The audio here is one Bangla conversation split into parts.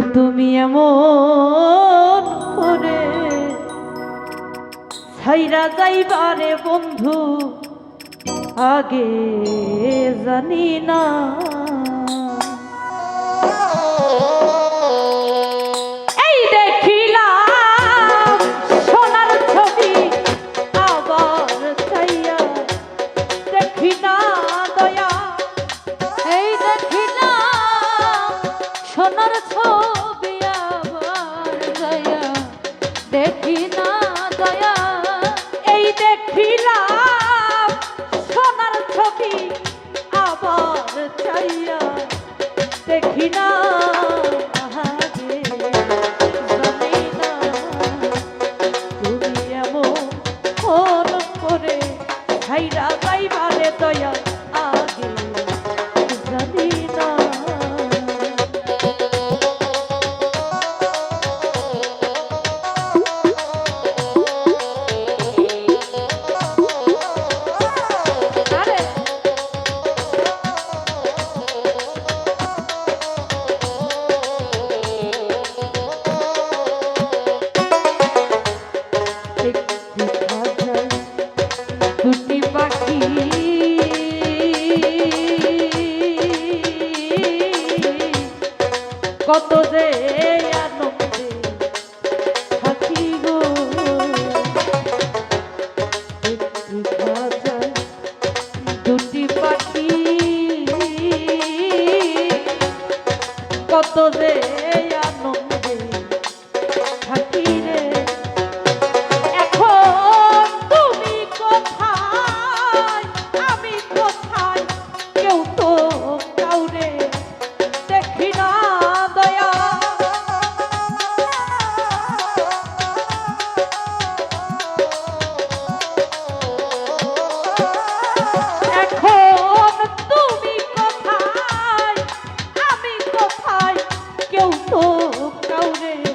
তুমি এমন করে। ছাইরা যাইবারে বন্ধু আগে জানি না। কত যে কোথায় কেউ তো কাউরে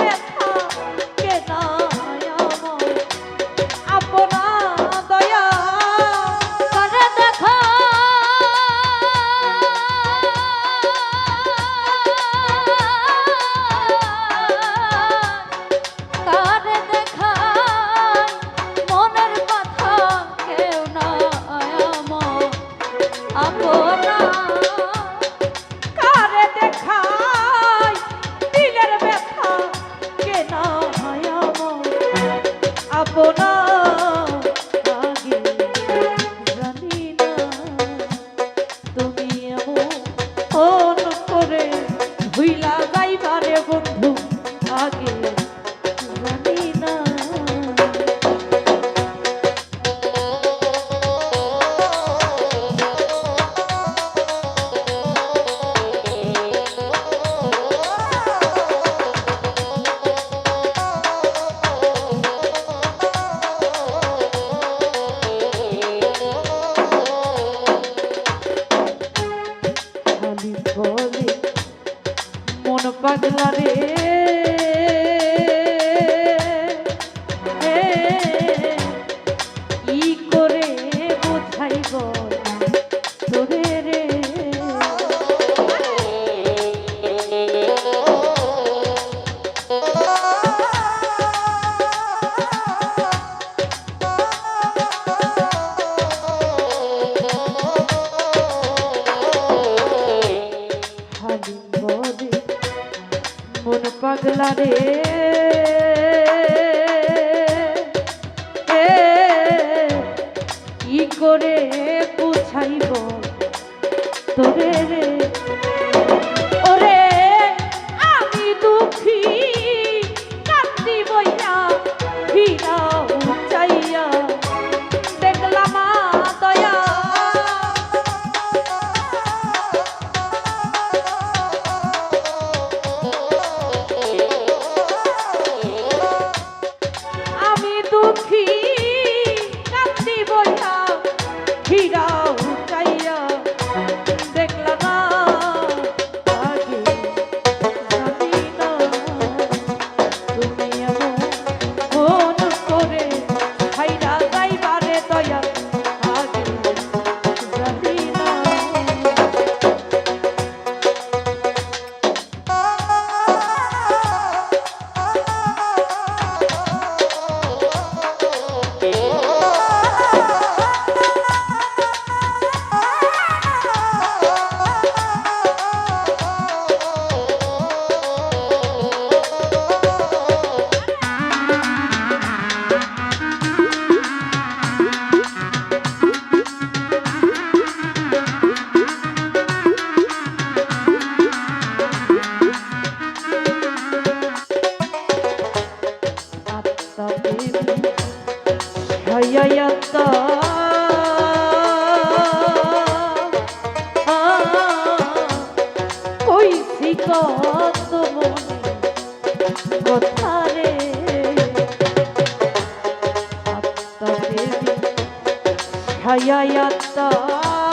it. বিফলে মন পাগলা রে। রে। কি করে পুছাইব তোরে রে? peace. কত মনে। কথা রে? আত্মা দেবী ছায়া আত্মা।